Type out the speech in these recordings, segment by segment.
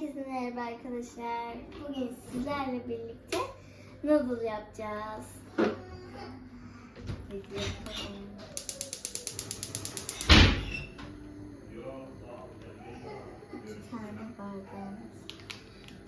Herkese merhaba arkadaşlar. Bugün sizlerle birlikte noodle yapacağız. İki tane bardağımız.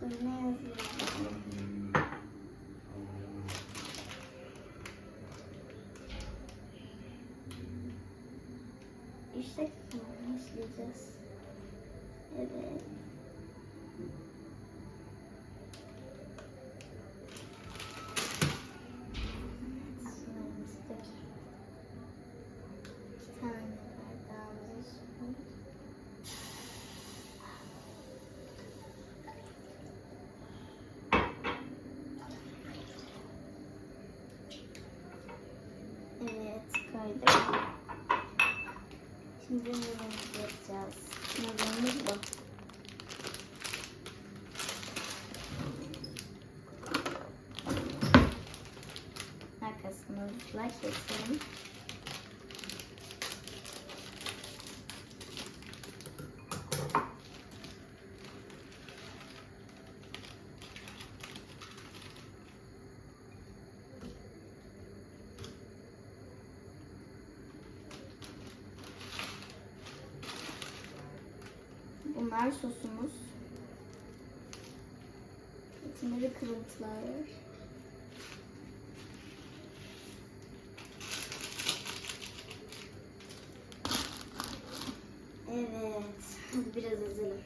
Sonra ne yazıyor? İşte başlayacağız. Evet. Sularımızı dök. İki tane bardağımız var. Evet, koyduk. Şimdi noodle yapacağız. Noodle'ımız bu. Arkasını ıslak keselim. Bunlar sosumuz. De kırıntılar Evet. Hadi biraz ezelim.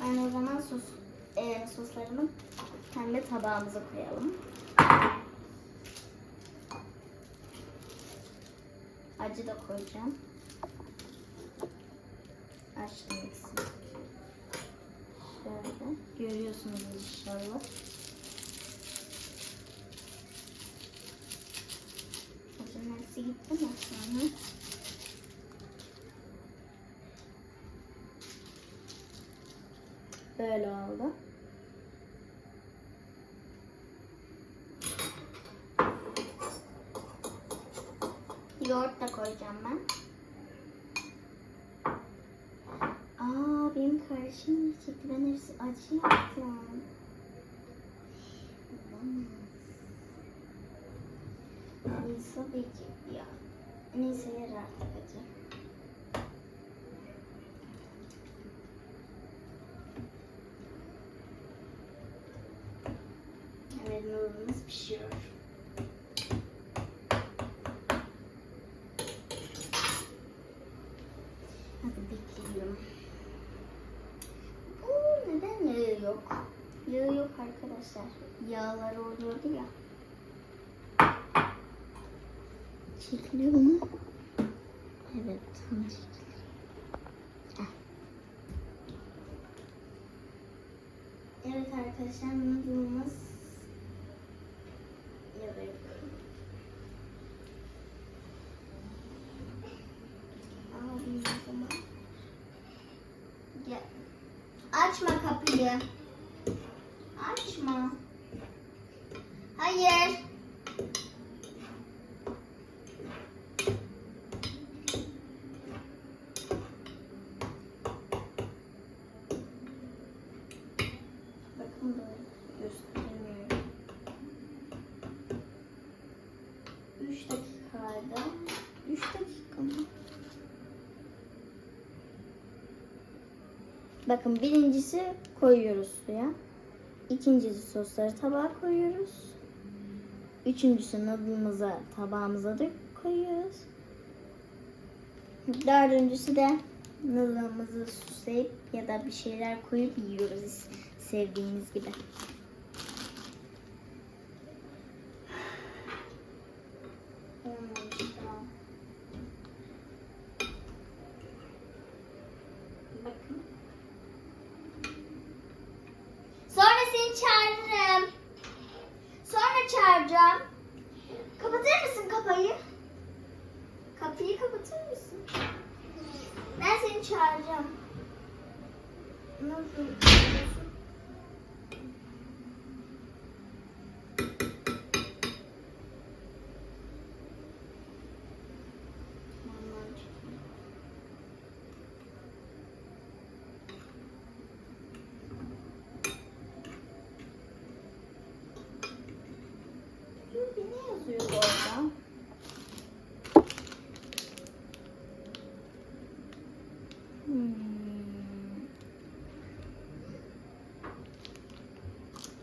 Ben o zaman sos, e, soslarımı kendi tabağımıza koyalım. Acı da koyacağım. Açtım ikisini. Şöyle. Görüyorsunuz inşallah. Acının hepsi gitti mi sonra? Böyle oldu. Yoğurt da koyacağım ben. Aa benim kardeşim yiyecekti. Ben hepsi acı yaptım. Belki ya. Neyse yer artık acı. Evet noodle'ımız. Hadi bekliyorum. Bu neden yağı yok? Yağı yok arkadaşlar. Yağlar oluyordu ya. Çekiliyor mu? Evet tam çekiliyor. Heh. Evet arkadaşlar noodle'ımız. Açma kapıyı. Açma. Hayır. Bakın böyle gösteremiyorum. Üç dakikada. Üç dakika mı? Bakın birincisi koyuyoruz suya. İkincisi sosları tabağa koyuyoruz. Üçüncüsü noodle'ımıza tabağımıza da koyuyoruz. Dördüncüsü de noodle'ımızı süsleyip ya da bir şeyler koyup yiyoruz sevdiğimiz gibi. Olmamış daha. Bakın. Sonra seni çağırırım. Sonra çağıracağım. Kapatır mısın kapıyı? Kapıyı kapatır mısın? Ben seni çağıracağım. Nasıl?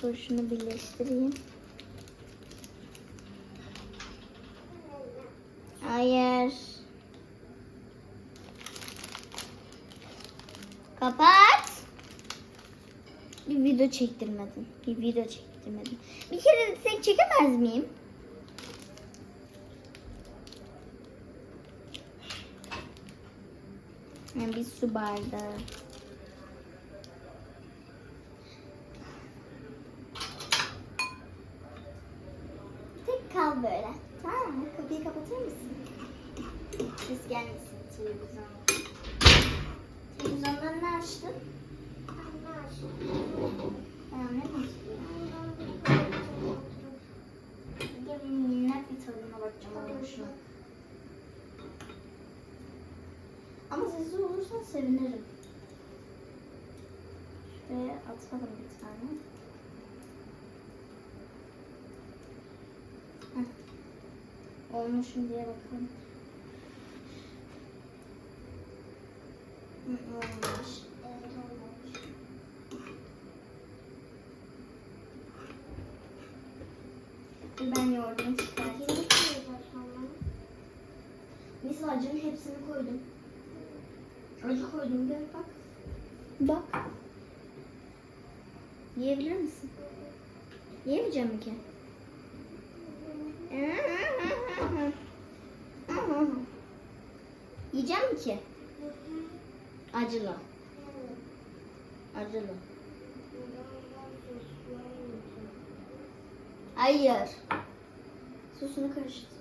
Dur şunu birleştireyim. Hayır. Kapat. Bir video çektirmedin. Bir video çektirmedin. Bir kere tek çekemez miyim? Yani bir su bardağı. Tek kal böyle. Tamam mı? Kapıyı kapatır mısın? Ses gelmesin televizyon. Televizyondan ne açtın? Ha, ne mi istiyorsun? Dur minnak bir tadına bakacağım ama sessiz olursan sevinirim. Şuraya atalım bir tane. Heh. Olmuş mu diye bakalım. Acının hepsini koydum. Acı koydum gör bak. Bak. Yiyebilir misin? Yiyemeyeceğim mi ki? Yiyeceğim mi ki? Acılı. Acılı. Hayır. Sosunu karıştır.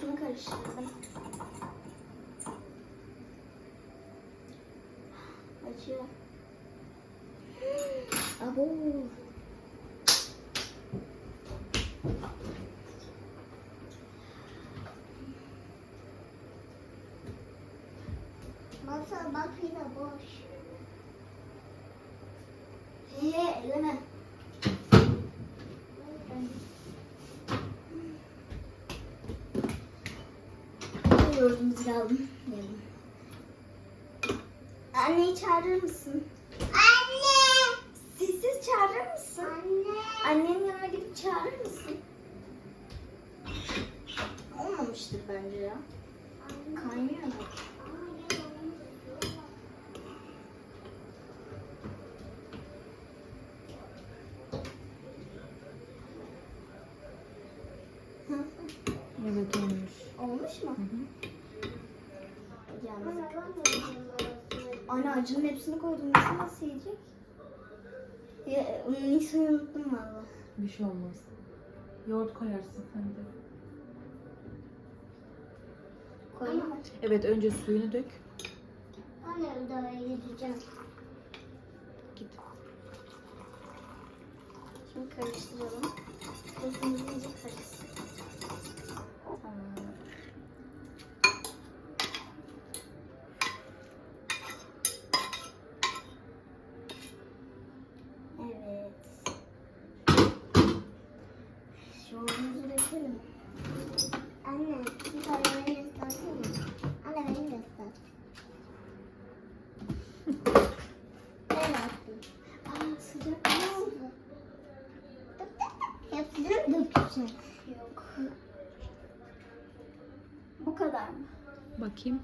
Sosunu karıştırdım. Acıyor. Abo. Masa bak yine boş. He, elleme. Yoğurdumuzu aldım. Anneyi çağırır mısın? Anne! Sessiz çağırır mısın? Anne! Annenin yanına gidip çağırır mısın? Olmamıştır bence ya. Kaynıyor mu? Hı, Evet olmuş. Olmuş mu? Hı hı. Yalnız. Anne acının hepsini koydum. Nasıl nasıl yiyecek? Ya, Nisa'yı unuttum valla. Bir şey olmaz. Yoğurt koyarsın sen de. Koyayım mı? Evet önce suyunu dök. Anne daha yiyeceğim. Git. Şimdi karıştıralım. Sosumuz iyice karışsın. Tamam. Evet. Yoğurdumuzu dökelim. Anne bir tane beni ıslatsana. Anne beni de ıslat. Ben attım. Aa sıcak. Ne oldu? Hepsini dökeceğim. Yok. Bu kadar mı? Bakayım.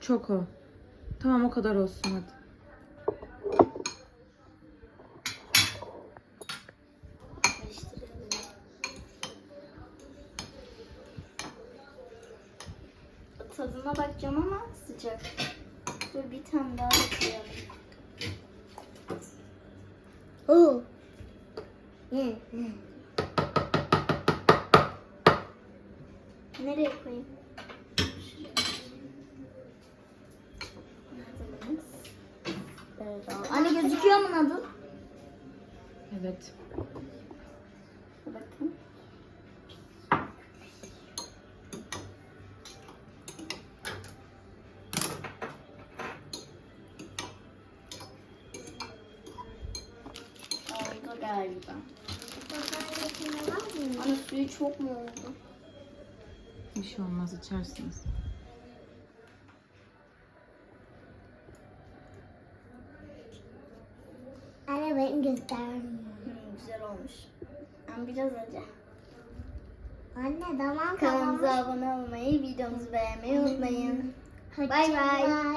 Çok o. Tamam o kadar olsun hadi. Karıştıralım. Tadına bakacağım ama sıcak. Dur bir tane daha koyalım. Oo. Ye. ye. Nereye koyayım? Mu nadıl? Evet. Bakın. Oldu galiba. Suyu çok mu oldu? Bir şey olmaz içersiniz. Benim göster. Hmm, güzel olmuş. Ama biraz acı. Anne tamam Kanalımıza abone olmayı, videomuzu beğenmeyi unutmayın. Bay bay.